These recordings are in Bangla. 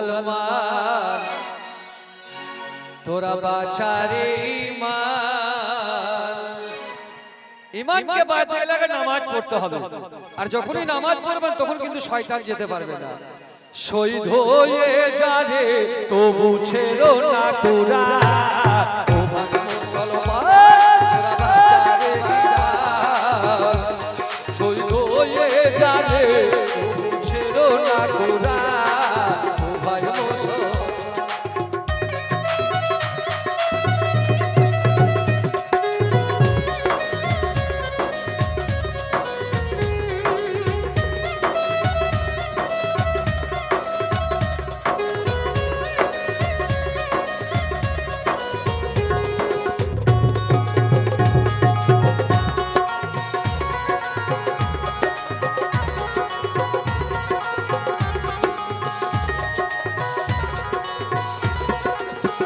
মুসলমান তোরা বাছারে ইমানকে বাদ দিয়ে লাগে নামাজ পড়তে হবে। আর যখনই নামাজ পড়বেন, তখন কিন্তু শয়তান যেতে পারবে না। শহীদ হয়ে জানে তবু ছেড়ো না তোরা।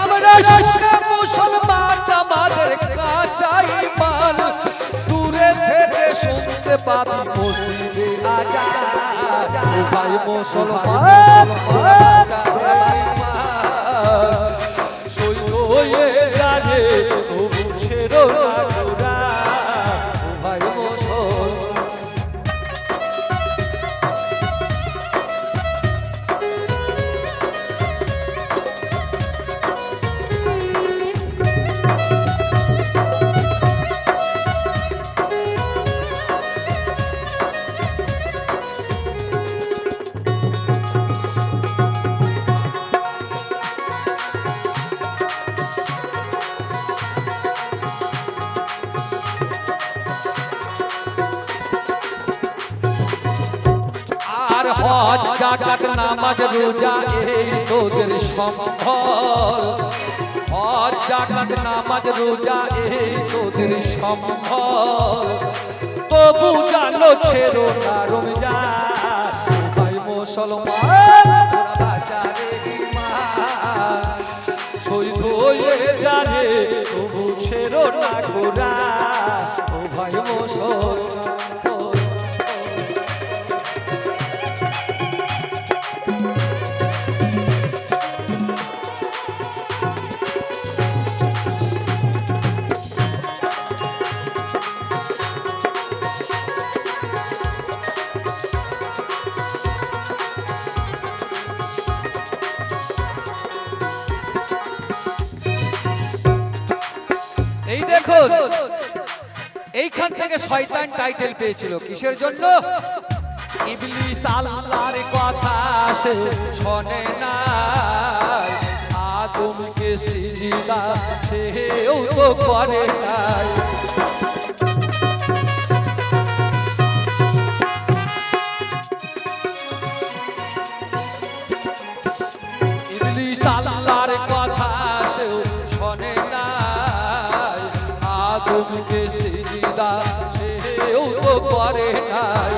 আমরা শুনে মুসলমান আমাদের কাচাই মাল দূরে থেকে শুনতে পাবি মসজিদে হয়ে হজ জাকাত নামাজ রোজা এই তোদের সম্ভব হজ জাকাত নামাজ রোজা এই তোদের সম্ভব তবু জানো ছেড়ো না রমজান। ভাই মুসলমান, তোরা শহীদ হয়ে জানে তবু ছেড়ো না গোরা ও ভাই মুসলমান। এইখান থেকে শয়তান টাইটেল পেয়েছিল। কিসের জন্য? ইবলিস আল্লাহর কথা সে শোনে না আদমকে সিজদা সেও তো করে নাই। করে নাই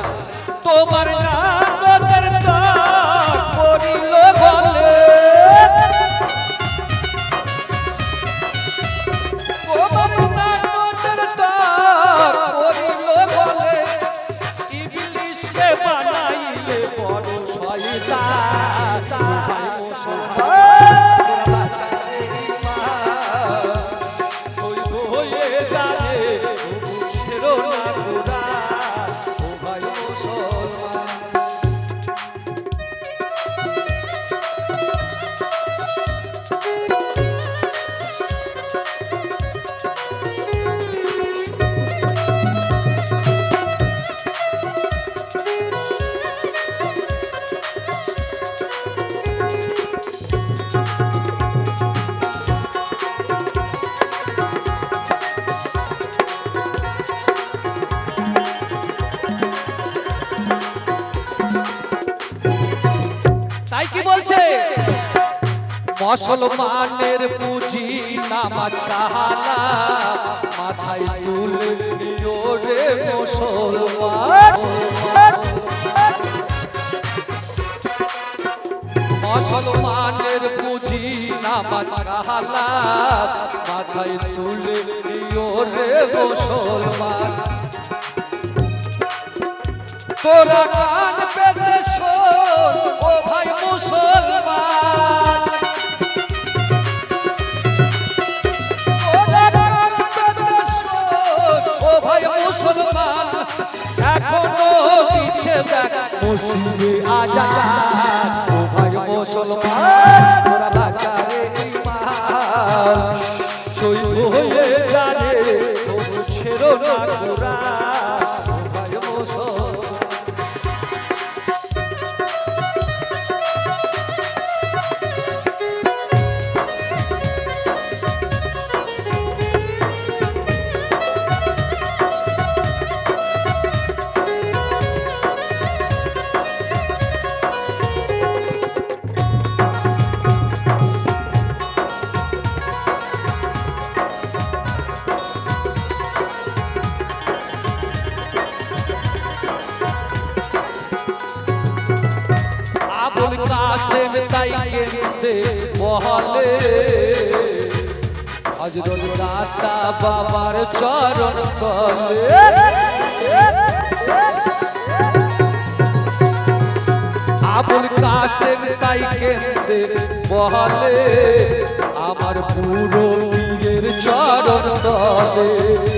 তোমার নামের মুসলমানের পুঁজি নামাজ কাহালা, মাথায় তুলে রে মুসলমান। মুসলমানের পুঁজি নামাজ কাহালা, মাথায় তুলে রে মুসলমান। তোরা কান পেতে দেখ মুসলিমে আজাদ। কেন্দে মহলে। হজরত দাতা বাবার চরণ তলে। আবুল কাসেম তাই কেন্দে মহলে। আমার পুরো পীরের চরণ তলে।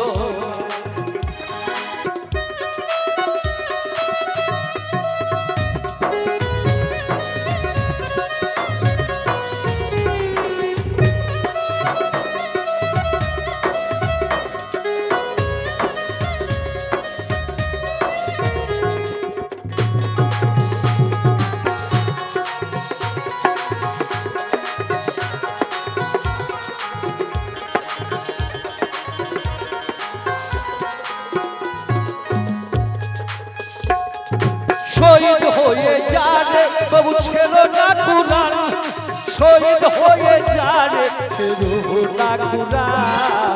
না কুরান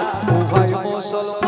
ভাই মুসলমান